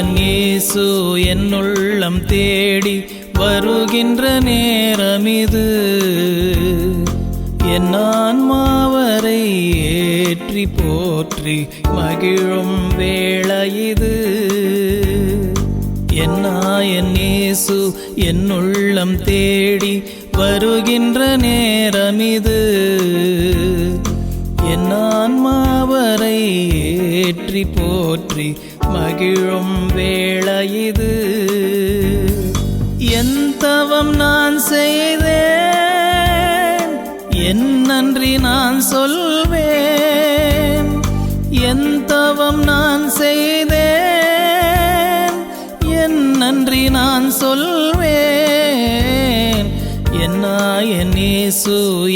என் இயேசு உள்ளம் தேடி வருகின்ற நேரமிது என் ஆன்மாவரை ஏற்றி போற்றி மகிழும் வேளையிது என்னா என் இயேசு உள்ளம் தேடி வருகின்ற நேரமிது என் ஆன்மாவரை ஏற்றி போற்றி மகிழும் வேளையிது இது. எந்தவம் நான் செய்தேன். என் நன்றி நான் சொல்வேன். எந்தவம் நான் செய்தேன். என் நன்றி நான் சொல்வேன். என்ன என் இயேசு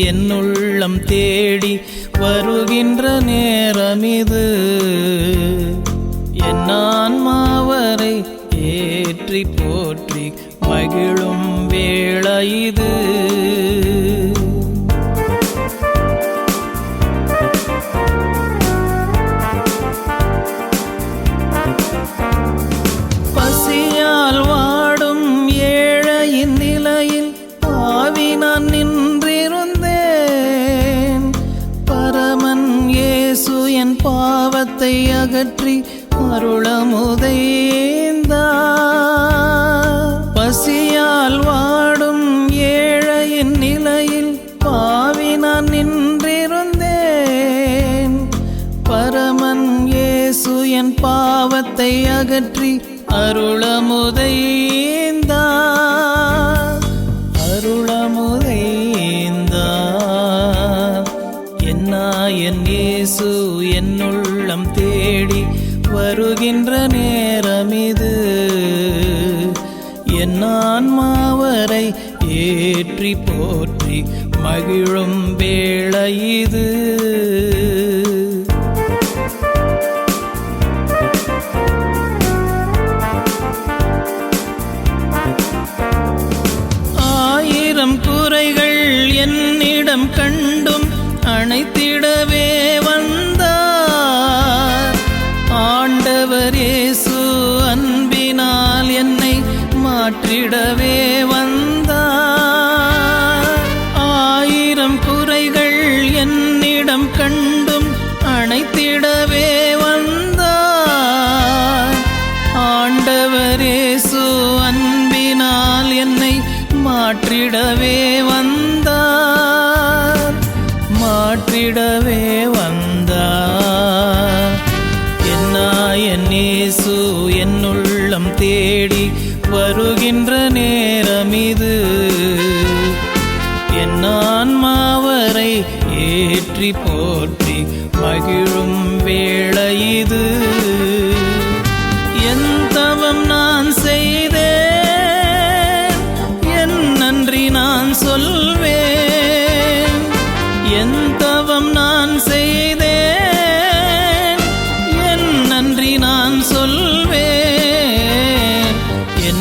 தேடி வருகின்ற நேரமிது என் ஆன்மாவரை ஏற்றி போற்றி மகிழும் வேளையிது பாவத்தை அகற்றி அருளமுதைந்தா. பசியால் வாடும் ஏழையின் நிலையில் பாவி நான் நின்றிருந்தேன். பரமன் இயேசு என் பாவத்தை அகற்றி அருளமுதைந்தா. என்னுள்ளம் தேடி வருகின்ற நேரமிது. என் மாவரை ஏற்றி போற்றி மகிழும் வேளையிது. ஆயிரம் குறைகள் என்னிடம் கண் ஆண்டவரேசு அன்பினால் என்னை மாற்றிடவே வந்தார். ஆயிரம் குறைகள் என்னிடம் கண்டும் அணைத்திடவே வந்தார். ஆண்டவரேசு அன்பினால் என்னை மாற்றிடவே வந்தார். மாற்றிடவே தேடி வருகின்ற நேரம் இது என் ஆன்மாவரை ஏற்றி போற்றி மகிழும் வேளையிது. என் தவம் நான் செய்தேன் என் நன்றி நான் சொல்வேன். என் தவம் நான் செய்தேன்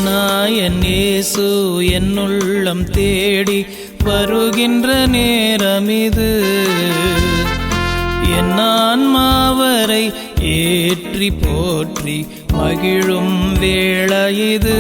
என் இயேசு என்னுள்ளம் தேடி வருகின்ற நேரமிது என் ஆன்மாவரை ஏற்றி போற்றி மகிழும் வேளையிது